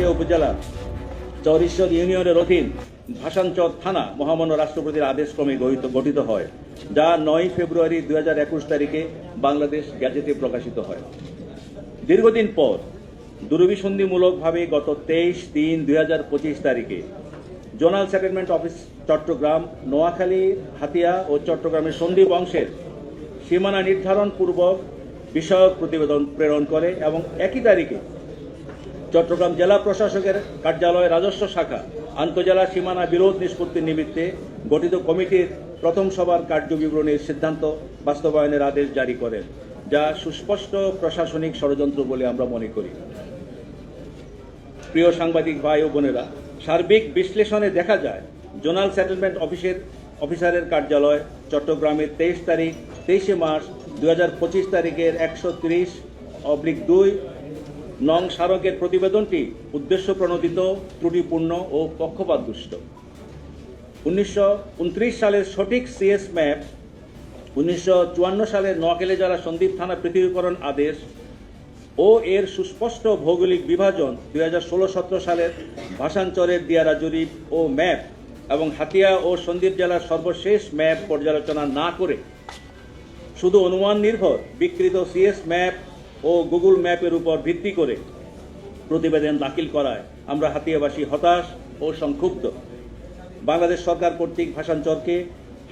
হাতিয়া উপজেলার চরিশ্বর ইউনিয়নের অধীন ভাসানচর থানা মহামান্য রাষ্ট্রপতির আদেশ ক্রমে গঠিত গঠিত হয়, যা নয় ফেব্রুয়ারি দুই হাজার একুশ তারিখে বাংলাদেশ গ্যাজেটে প্রকাশিত হয়। দীর্ঘদিন পর দুরভিসন্ধিমূলকভাবে গত তেইশ তিন দুই তারিখে zonal settlement office Chattogram, Noakhali, Hatiya ও চট্টগ্রামের সন্দ্বীপ অংশের সীমানা নির্ধারণ পূর্বক বিষয়ক প্রতিবেদন প্রেরণ করে এবং একই তারিখে চট্টগ্রাম জেলা প্রশাসকের কার্যালয় রাজস্ব শাখা, আন্তজেলা সীমানা বিরোধ নিষ্পত্তির নিমিত্তে গঠিত কমিটির প্রথম সভার কার্যবিবরণীর সিদ্ধান্ত বাস্তবায়নের আদেশ জারি করেন, যা সুস্পষ্ট প্রশাসনিক ষড়যন্ত্র বলে আমরা মনে করি। প্রিয় সাংবাদিক ভাই ও বোনেরা, সার্বিক বিশ্লেষণে দেখা যায়, জোনাল সেটেলমেন্ট অফিসের অফিসারের কার্যালয় চট্টগ্রামের তেইশ তারিখ তেইশে মার্চ দুই হাজার পঁচিশ তারিখের একশো তিরিশ অবলিক দুই নং স্মারকের প্রতিবেদনটি উদ্দেশ্য প্রণোদিত, ত্রুটিপূর্ণ ও পক্ষপাতদুষ্ট। উনিশশো উনত্রিশ সালের সঠিক সিএস ম্যাপ, উনিশশো সালের নোয়াখালী জেলা সন্দ্বীপ থানা পৃথিবীকরণ আদেশ ও এর সুস্পষ্ট ভৌগোলিক বিভাজন দুই হাজার ষোলো সতেরো সালের ভাষাঞ্চলের দিয়ারা জরিপ ও ম্যাপ এবং হাতিয়া ও সন্দ্বীপ জেলার সর্বশেষ ম্যাপ পর্যালোচনা না করে শুধু অনুমান নির্ভর বিকৃত সিএস ম্যাপ ও গুগল ম্যাপের উপর ভিত্তি করে প্রতিবেদন দাখিল করায় আমরা হাতিয়াবাসী হতাশ ও সংক্ষুব্ধ। বাংলাদেশ সরকার কর্তৃক ভাষাঞ্চরকে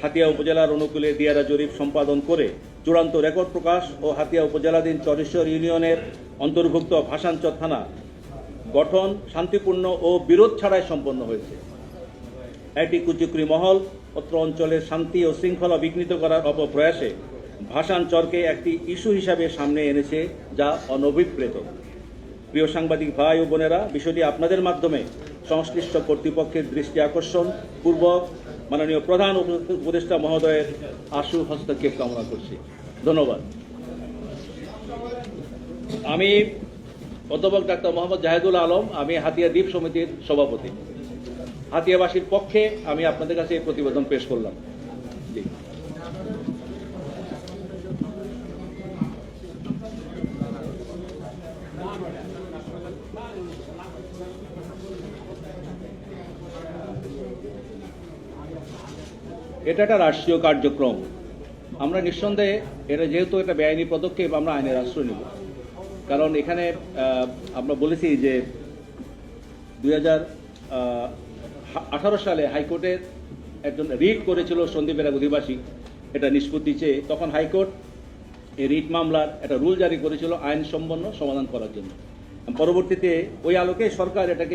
হাতিয়া উপজেলার অনুকূলে দিয়ারা জরিপ সম্পাদন করে চূড়ান্ত রেকর্ড প্রকাশ ও হাতিয়া উপজেলাধীন চরেশ্বর ইউনিয়নের অন্তর্ভুক্ত ভাষাঞ্চর থানা গঠন শান্তিপূর্ণ ও বিরোধ ছাড়াই সম্পন্ন হয়েছে। একটি কুচুকরি মহল অত্র অঞ্চলের শান্তি ও শৃঙ্খলা বিঘ্নিত করার অপপ্রয়াসে ভাষাঞ্চরকে একটি ইস্যু হিসাবে সামনে এনেছে যা অনভিপ্রেত। প্রিয় সাংবাদিক ভাই ও বোনেরা, বিষয়টি আপনাদের মাধ্যমে সংশ্লিষ্ট কর্তৃপক্ষের দৃষ্টি আকর্ষণ পূর্বক মাননীয় প্রধান উপ- উপদেষ্টা মহোদয়ের আশু হস্তক্ষেপ কামনা করছি। ধন্যবাদ। আমি অধ্যাপক ডাক্তার মোহাম্মদ জাহেদুল আলম, আমি হাতিয়া দ্বীপ সমিতির সভাপতি। হাতিয়াবাসীর পক্ষে আমি আপনাদের কাছে এই প্রতিবেদন পেশ করলাম। জি। এটা একটা রাষ্ট্রীয় কার্যক্রম। আমরা নিঃসন্দেহে এটা যেহেতু একটা বেআইনি পদক্ষেপ, আমরা আইনের আশ্রয় নেব। কারণ এখানে আমরা বলেছি যে দুই হাজার আঠারো সালে হাইকোর্টের একজন রিট করেছিল সন্দীপের এক অধিবাসী। এটা নিষ্পত্তি চেয়ে তখন হাইকোর্ট এই রিট মামলার একটা রুল জারি করেছিল আইন সম্পন্ন সমাধান করার জন্য। পরবর্তীতে ওই আলোকে সরকার এটাকে